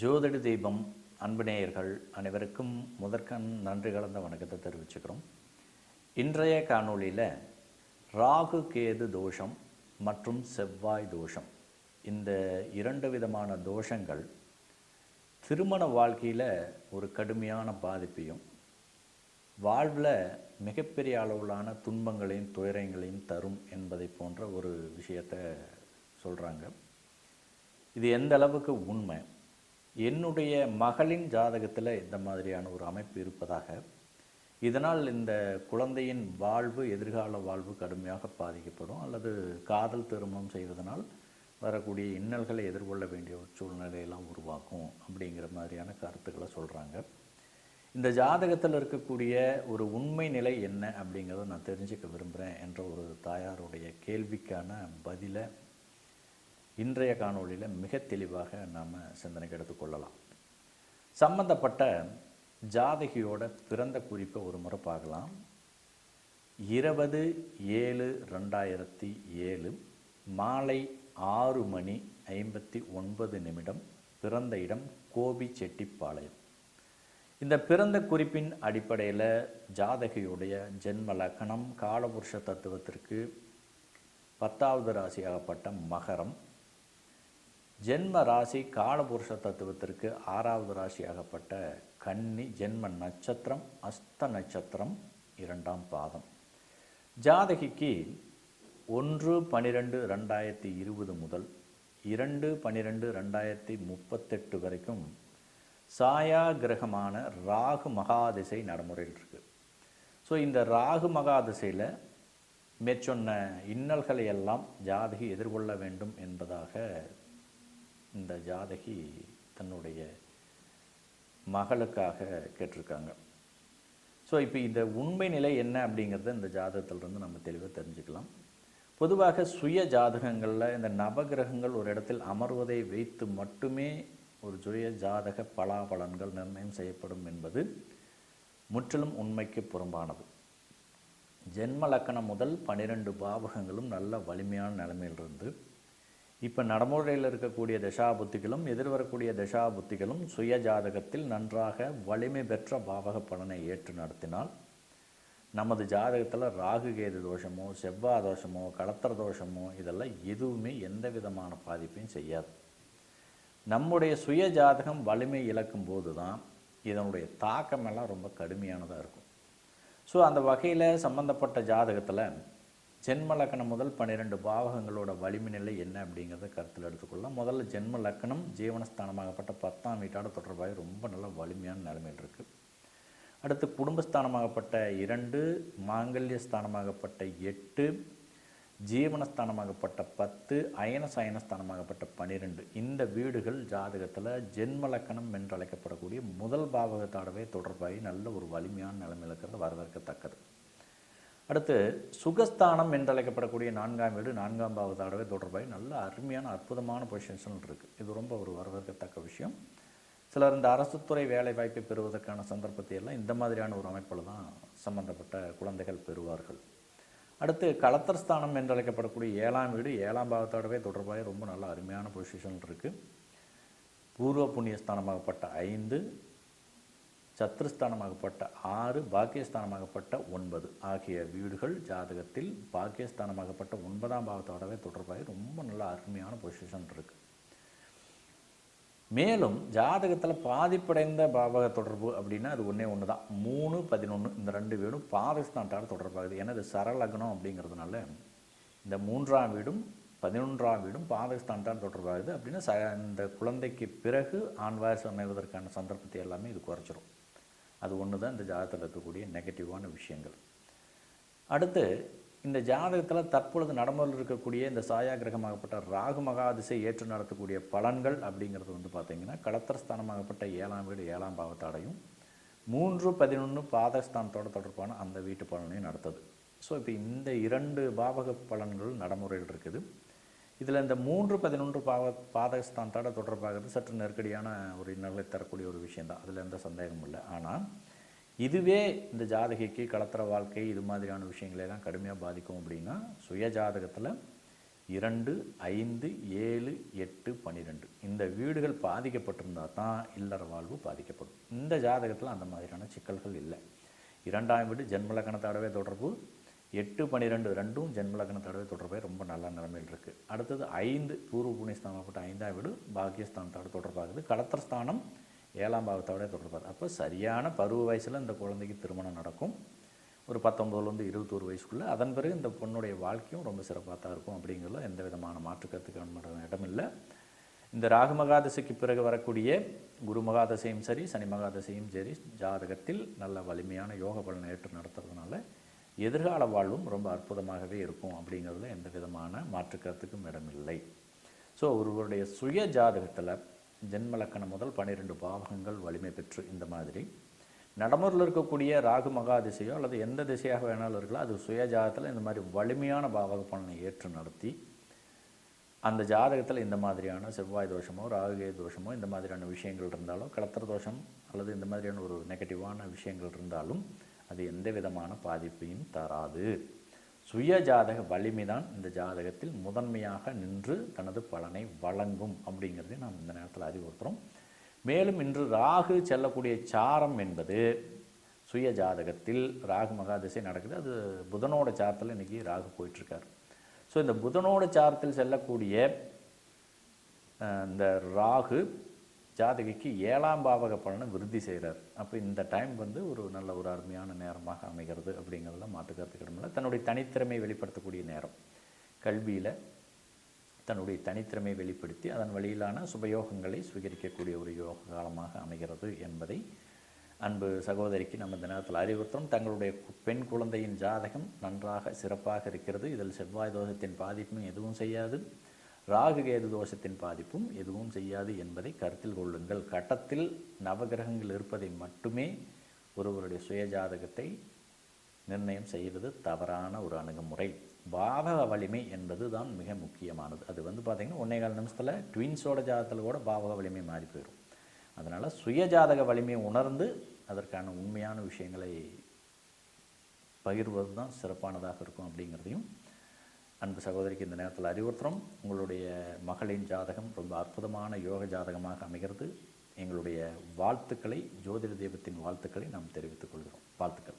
ஜோதிட தீபம் அன்புநேயர்கள் அனைவருக்கும் முதற்கண் நன்றி கலந்த வணக்கத்தை தெரிவிச்சுக்கிறோம். இன்றைய காணொளியில் ராகு கேது தோஷம் மற்றும் செவ்வாய் தோஷம். இந்த இரண்டு விதமான தோஷங்கள் திருமண வாழ்க்கையில் ஒரு கடுமையான பாதிப்பையும் வாழ்வில் மிகப்பெரிய அளவிலான துன்பங்களையும் துயரங்களையும் தரும் என்பதை போன்ற ஒரு விஷயத்தை சொல்கிறாங்க இது எந்த அளவுக்கு உண்மை? என்னுடைய மகளின் ஜாதகத்தில் இந்த மாதிரியான ஒரு அமைப்பு இருப்பதாக இதனால் இந்த குழந்தையின் வாழ்வு எதிர்கால வாழ்வு கடுமையாக பாதிக்கப்படும் அல்லது காதல் திருமணம் செய்வதனால் வரக்கூடிய இன்னல்களை எதிர்கொள்ள வேண்டிய ஒரு சூழ்நிலையெல்லாம் உருவாக்கும் அப்படிங்கிற மாதிரியான கருத்துக்களை சொல்கிறாங்க இந்த ஜாதகத்தில் இருக்கக்கூடிய ஒரு உண்மை நிலை என்ன அப்படிங்கிறத நான் தெரிஞ்சுக்க விரும்புகிறேன் என்ற ஒரு தாயாருடைய கேள்விக்கான பதிலை இன்றைய காணொளியில் மிக தெளிவாக நாம் சிந்தனைக்கு எடுத்துக்கொள்ளலாம் சம்பந்தப்பட்ட ஜாதகியோட பிறந்த குறிப்பை ஒரு முறை பார்க்கலாம். இருபது ஏழு ரெண்டாயிரத்தி ஏழு மாலை ஆறு மணி ஐம்பத்தி ஒன்பது நிமிடம் பிறந்த இடம் கோபி செட்டிப்பாளையம் இந்த பிறந்த குறிப்பின் அடிப்படையில் ஜாதகியுடைய ஜென்ம லக்கணம் காலபுருஷ தத்துவத்திற்கு பத்தாவது ராசியாகப்பட்ட மகரம் ஜென்ம ராசி காலபுருஷ தத்துவத்திற்கு ஆறாவது ராசியாகப்பட்ட கன்னி ஜென்ம நட்சத்திரம் அஸ்த நட்சத்திரம் இரண்டாம் பாதம். ஜாதகிக்கு ஒன்று பனிரெண்டு ரெண்டாயிரத்தி இருபது முதல் இரண்டு பனிரெண்டு ரெண்டாயிரத்தி முப்பத்தெட்டு வரைக்கும் சாயா கிரகமான ராகு மகாதிசை நடைமுறையில் இருக்கு. ஸோ இந்த ராகு மகாதிசையில் மேற்சொன்ன இன்னல்களை எல்லாம் ஜாதகி எதிர்கொள்ள வேண்டும் என்பதாக இந்த ஜாதகி தன்னுடைய மகளுக்காக கேட்டிருக்காங்க. ஸோ இப்போ இந்த உண்மை நிலை என்ன அப்படிங்கிறத இந்த ஜாதகத்திலிருந்து நம்ம தெளிவாக தெரிஞ்சுக்கலாம். பொதுவாக சுய ஜாதகங்களில் இந்த நவகிரகங்கள் ஒரு இடத்தில் அமர்வதை வைத்து மட்டுமே ஒரு சுய ஜாதக பலாபலன்கள் நிர்ணயம் செய்யப்படும் என்பது முற்றிலும் உண்மைக்கு புறம்பானது. ஜென்ம லக்கணம் முதல் பன்னிரெண்டு பாவகங்களும் நல்ல வலிமையான நிலைமையிலிருந்து இப்போ நடைமுறையில் இருக்கக்கூடிய தசாபுத்திகளும் எதிர்வரக்கூடிய தசாபுத்திகளும் சுய ஜாதகத்தில் நன்றாக வலிமை பெற்ற பாவக பலனை ஏற்று நடத்தினால் நமது ஜாதகத்தில் ராகு கேது தோஷமோ செவ்வாய் தோஷமோ களத்திர தோஷமோ இதெல்லாம் எதுவுமே எந்த விதமான பாதிப்பையும் செய்யாது. நம்முடைய சுய ஜாதகம் வலிமை இழக்கும் போது தான் இதனுடைய தாக்கமெல்லாம் ரொம்ப கடுமையானதாக இருக்கும். ஸோ அந்த வகையில் சம்பந்தப்பட்ட ஜாதகத்தில் ஜென்ம லக்கணம் முதல் பன்னிரெண்டு பாவகங்களோட வலிமை நிலை என்ன அப்படிங்கிறத கருத்தில் எடுத்துக்கொள்ளலாம். முதல்ல ஜென்ம லக்கணம் ஜீவனஸ்தானமாகப்பட்ட பத்தாம் வீட்டோட தொடர்பாக ரொம்ப நல்ல வலிமையான நிலைமையில் இருக்குது அடுத்து குடும்பஸ்தானமாகப்பட்ட இரண்டு மாங்கல்ய ஸ்தானமாகப்பட்ட எட்டு ஜீவனஸ்தானமாகப்பட்ட பத்து அயன சயனஸ்தானமாகப்பட்ட பன்னிரெண்டு இந்த வீடுகள் ஜாதகத்தில் ஜென்ம லக்கணம் என்று அழைக்கப்படக்கூடிய முதல் பாவகத்தாடவே தொடர்பாகி நல்ல ஒரு வலிமையான நிலைமை இருக்கிறது வரவேற்கத்தக்கது. அடுத்து சுகஸ்தானம் என்றழைக்கப்படக்கூடிய நான்காம் வீடு நான்காம் பாவத்தாடவே தொடர்பாகி நல்ல அருமையான அற்புதமான பொசிஷன் இருக்குது இது ரொம்ப ஒரு வரவேற்கத்தக்க விஷயம். சிலர் இந்த அரசுத்துறை வேலை வாய்ப்பை பெறுவதற்கான சந்தர்ப்பத்தை எல்லாம் இந்த மாதிரியான ஒரு அமைப்பில் தான் சம்பந்தப்பட்ட குழந்தைகள் பெறுவார்கள். அடுத்து களத்தர் ஸ்தானம் என்றழைக்கப்படக்கூடிய ஏழாம் வீடு ஏழாம் பாவத்தோடவே தொடர்பாக ரொம்ப நல்ல அருமையான பொசிஷன் இருக்குது பூர்வ புண்ணியஸ்தானமாகப்பட்ட ஐந்து சத்ருஸ்தானமாகப்பட்ட ஆறு பாக்கியஸ்தானமாகப்பட்ட ஒன்பது ஆகிய வீடுகள் ஜாதகத்தில் பாக்கியஸ்தானமாகப்பட்ட ஒன்பதாம் பாவத்தோடவே தொடர்பாக ரொம்ப நல்ல அருமையான பொசிஷன் இருக்குது மேலும் ஜாதகத்தில் பாதிப்படைந்த பாவக தொடர்பு அப்படின்னா அது ஒன்றே ஒன்று தான் மூணு பதினொன்று இந்த ரெண்டு வீடும் பாதஸ்தானத்தோட தொடர்பாகுது. ஏன்னா இது சரலக்னம் அப்படிங்கிறதுனால இந்த மூன்றாம் வீடும் பதினொன்றாம் வீடும் பாதஸ்தானத்தால் தொடர்பாகுது. அப்படின்னா ச இந்த குழந்தைக்கு பிறகு ஆண் வாரிசு அமைவதற்கான சந்தர்ப்பத்தை எல்லாமே இது குறைச்சிரும். அது ஒன்று தான் இந்த ஜாதகத்தில் இருக்கக்கூடிய நெகட்டிவான விஷயங்கள். அடுத்து இந்த ஜாதகத்தில் தற்பொழுது நடைமுறையில் இருக்கக்கூடிய இந்த சாயா கிரகமாகப்பட்ட ராகு மகாதிசை ஏற்று நடத்தக்கூடிய பலன்கள் அப்படிங்கிறது வந்து பார்த்திங்கன்னா களத்திரஸ்தானமாகப்பட்ட ஏழாம் வீடு ஏழாம் பாவத்தாடையும் மூன்று பதினொன்று பாதஸ்தானத்தோட தொடர்பான அந்த வீட்டு பலனையும் நடத்துது. ஸோ இப்போ இந்த இரண்டு பாவக பலன்கள் நடைமுறையில் இருக்குது. இதில் இந்த மூன்று பதினொன்று பாவ பாதகஸ்தானத்தோட தொடர்பாகிறது சற்று நெருக்கடியான ஒரு இன்னலை தரக்கூடிய ஒரு விஷயந்தான். அதில் எந்த சந்தேகமும் இல்லை. ஆனால் இதுவே இந்த ஜாதகிக்கு களத்திர வாழ்க்கை இது மாதிரியான விஷயங்களெல்லாம் கடுமையாக பாதிக்கும் அப்படின்னா சுய ஜாதகத்தில் இரண்டு ஐந்து ஏழு எட்டு பன்னிரெண்டு இந்த வீடுகள் பாதிக்கப்பட்டிருந்தால் தான் இல்லற வாழ்வு பாதிக்கப்படும். இந்த ஜாதகத்தில் அந்த மாதிரியான சிக்கல்கள் இல்லை. இரண்டாம் வீடு ஜென்மலக்கணத்தோடவே தொடர்பு. எட்டு பன்னிரெண்டு ரெண்டும் ஜென்மலக்னத்தோட தொடர்பே ரொம்ப நல்ல நிலைமையில் இருக்குது அடுத்தது ஐந்து பூர்வ புண்ணியஸ்தானப்பட்ட ஐந்தாம் வீடு பாக்கியஸ்தானத்தோட தொடர்பாகுது. களத்திரஸ்தானம் ஏழாம் பாவத்தோட தொடர்பாகுது. அப்போ சரியான பருவ வயசில் இந்த குழந்தைக்கு திருமணம் நடக்கும். ஒரு பத்தொம்பதுலேருந்து இருபத்தோரு வயசுக்குள்ளே அதன் பிறகு இந்த பொண்ணுடைய வாழ்க்கையும் ரொம்ப சிறப்பாக தான் இருக்கும் அப்படிங்கிறதுல எந்த விதமான மாற்று கருத்துக்கான இடமில்லை. இந்த ராகு மகாதசைக்கு பிறகு வரக்கூடிய குரு மகாதசையும் சரி சனி மகாதசையும் சரி ஜாதகத்தில் நல்ல வலிமையான யோக பலனை ஏற்று நடத்துறதுனால எதிர்கால வாழ்வும் ரொம்ப அற்புதமாகவே இருக்கும் அப்படிங்கிறதுல எந்த விதமான மாற்றுக்கருத்துக்கும் இடமில்லை. ஸோ ஒருவருடைய சுய ஜாதகத்தில் ஜென்மலக்கணம் முதல் பன்னிரெண்டு பாவகங்கள் வலிமை பெற்று இந்த மாதிரி. நடைமுறையில் இருக்கக்கூடிய ராகு மகா திசையோ அல்லது எந்த திசையாக வேணாலும் இருக்கலாம். அது சுய ஜாதகத்தில் இந்த மாதிரி வலிமையான பாவக பலனை ஏற்று நடத்தி அந்த ஜாதகத்தில் இந்த மாதிரியான செவ்வாய் தோஷமோ ராகுகே தோஷமோ இந்த மாதிரியான விஷயங்கள் இருந்தாலும் கடத்திர தோஷம் அல்லது இந்த மாதிரியான ஒரு நெகட்டிவான விஷயங்கள் இருந்தாலும் அது எந்த விதமான பாதிப்பையும் தராது. சுய ஜாதக வலிமை தான் இந்த ஜாதகத்தில் முதன்மையாக நின்று தனது பலனை வழங்கும் அப்படிங்கிறதை நாம் இந்த நேரத்தில் அறிவுறுத்துகிறோம் மேலும் இன்று ராகு செல்லக்கூடிய சாரம் என்பது சுய ஜாதகத்தில் ராகு மகாதிசை நடக்குது. அது புதனோட சாரத்தில் இன்றைக்கி ராகு போயிட்டுருக்கார். ஸோ இந்த புதனோட சாரத்தில் செல்லக்கூடிய இந்த ராகு ஜாதகிக்கு ஏழாம் பாவக பலனை விருத்தி செய்கிறார் அப்போ இந்த டைம் வந்து ஒரு நல்ல ஒரு அருமையான நேரமாக அமைகிறது அப்படிங்கிறதுல மாற்றுக்கிறது கிடமில்ல தன்னுடைய தனித்திறமை வெளிப்படுத்தக்கூடிய நேரம். கல்வியில் தன்னுடைய தனித்திறமை வெளிப்படுத்தி அதன் வழியிலான சுபயோகங்களை சுவீகரிக்கக்கூடிய ஒரு யோக காலமாக அமைகிறது என்பதை அன்பு சகோதரிக்கு நம்ம இந்த நேரத்தில் அறிவுறுத்தும் தங்களுடைய பெண் குழந்தையின் ஜாதகம் நன்றாக சிறப்பாக இருக்கிறது. இதில் செவ்வாய் தோஷத்தின் பாதிப்பும் எதுவும் செய்யாது. ராகு கேது தோஷத்தின் பாதிப்பும் எதுவும் செய்யாது என்பதை கருத்தில் கொள்ளுங்கள். கட்டத்தில் நவகிரகங்கள் இருப்பதை மட்டுமே ஒருவருடைய சுயஜாதகத்தை நிர்ணயம் செய்வது தவறான ஒரு அணுகுமுறை. பாவக வலிமை என்பது தான் மிக முக்கியமானது. அது வந்து பார்த்திங்கன்னா ஒன்றே கால் நிமிஷத்தில் ட்வின்ஸோட ஜாதகத்தில் கூட பாவக வலிமை மாறி போயிடும் அதனால் சுயஜாதக வலிமையை உணர்ந்து அதற்கான உண்மையான விஷயங்களை பகிர்வது தான் சிறப்பானதாக இருக்கும் அப்படிங்கிறதையும் அன்பு சகோதரிக்கு இந்த நேரத்தில் அறிவுறுத்துகிறோம். உங்களுடைய மகளின் ஜாதகம் ரொம்ப அற்புதமான யோக ஜாதகமாக அமைகிறது. எங்களுடைய வாழ்த்துக்களை ஜோதிட தெய்வத்தின் வாழ்த்துக்களை நாம் தெரிவித்துக் கொள்கிறோம். வாழ்த்துக்கள்.